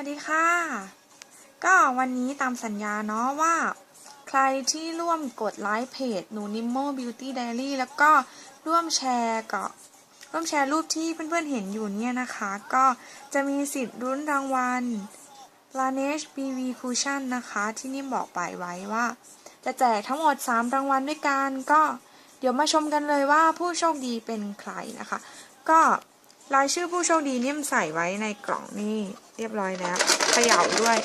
วัสดีค่ะ ก็วันนี้ตามสัญญาเนาะว่า ใครที่ร่วมกดไลค์เพจหนูนิมโม่บิวตี้ไดรี่แล้วก็ร่วมแชร์ก็ร่วมแชร์รูปที่เพื่อนๆเห็นอยู่เนี่ยนะคะ ก็จะมีสิทธิ์รุ้นรางวัล Laneige BV Cushion นะคะ ที่นิ่มบอกไปไว้ว่า จะแจกทั้งหมด 3 รางวัลด้วยกันก็เดี๋ยวมาชมกันเลยว่าผู้โชคดีเป็นใครนะคะ ก็รายชื่อผู้โชคดีนิ่มใส่ไว้ในกล่องนี่ เรียบร้อยแล้วเขย่าด้วย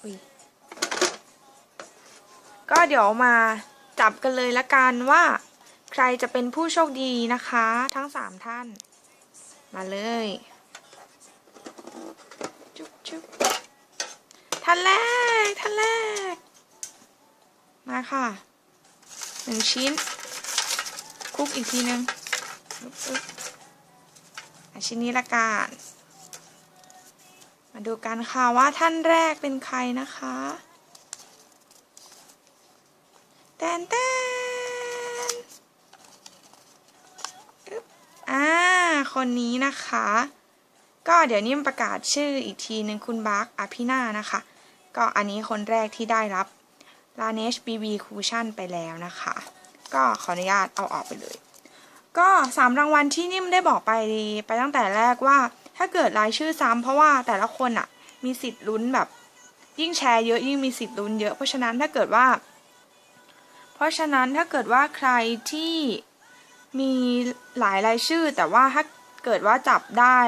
อุ๊ยก็เดี๋ยวมาจับกันเลยละกันว่า ใครจะเป็นผู้โชคดีนะคะ ทั้ง3ท่าน มาเลยจุ๊บจุ๊บท่านแรกท่านแรก มาค่ะหนึ่งชิ้นคลุกอีกทีนึงอึ๊บอึ๊บอะชิ้นนี้ละกัน มาดูกันค่ะว่าท่านแรกเป็นใครนะคะแตนแตนอ่า คนนี้นะคะ ก็เดี๋ยวนิ่มประกาศชื่ออีกทีหนึ่งคุณบาร์กอภินานะคะ ก็อันนี้คนแรกที่ได้รับ Laneige BB Cushion ไปแล้วนะคะ ก็ขออนุญาตเอาออกไปเลย ก็สามรางวัลที่นิ่มได้บอกไปไปตั้งแต่แรกว่า ถ้าเกิดรายชื่อซ้ำเพราะว่าแต่ละคนอะมีสิทธิ์ลุ้นแบบ ยิ่งแชร์เยอะยิ่งมีสิทธิ์ลุ้นเยอะเพราะฉะนั้นถ้าเกิดว่า เพราะฉะนั้นถ้าเกิดว่าใครที่มีหลายรายชื่อ แต่ว่าถ้าเกิดว่าจับได้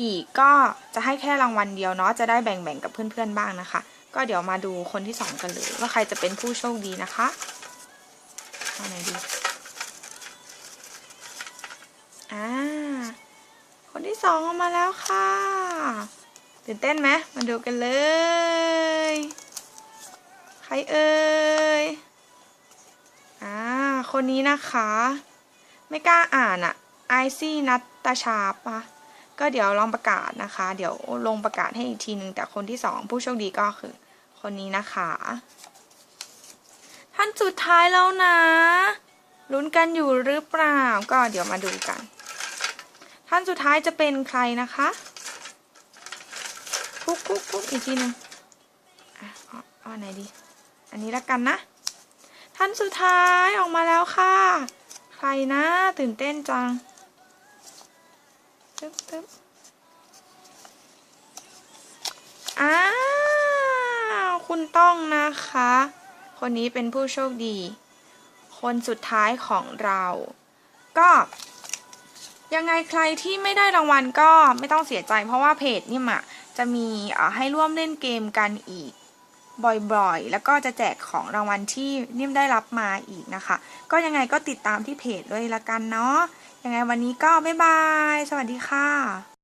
อีกก็จะให้แค่รางวัลเดียวเนาะจะได้แบ่งๆกับเพื่อนๆบ้างนะคะ ก็เดี๋ยวมาดูคนที่สองกันเลยว่าใครจะเป็นผู้โชคดีนะคะเอาไหนดีอ่า ที่สองออกมาแล้วค่ะตื่นเต้นไหมมาดูกันเลย ใครเอ่ยอ่าคนนี้นะคะ ไม่กล้าอ่านอะไอซี่นัตตาชาปะก็เดี๋ยวลองประกาศนะคะ เดี๋ยวลงประกาศให้อีกทีหนึ่งแต่คนที่สองผู้โชคดีก็คือ คนนี้นะคะ ท่านสุดท้ายแล้วนะลุ้นกันอยู่หรือเปล่า ก็เดี๋ยวมาดูกัน ท่านสุดท้ายจะเป็นใครนะคะคุกคุกคุกอีกทีหนึ่งอะเอาไหนดี อันนี้ละกันนะ ท่านสุดท้ายออกมาแล้วค่ะ ใครนะตื่นเต้นจังตึ๊บตึ๊บอ้าวคุณต้องนะคะ คนนี้เป็นผู้โชคดี คนสุดท้ายของเรา ก็ ยังไงใครที่ไม่ได้รางวัลก็ไม่ต้องเสียใจเพราะว่าเพจนี่มะจะมีเอ่อให้ร่วมเล่นเกมกันอีกบ่อยๆ แล้วก็จะแจกของรางวัลที่นิ่มได้รับมาอีกนะคะ ก็ยังไงก็ติดตามที่เพจด้วยละกันเนาะยังไงวันนี้ก็บ๊ายบาย สวัสดีค่ะ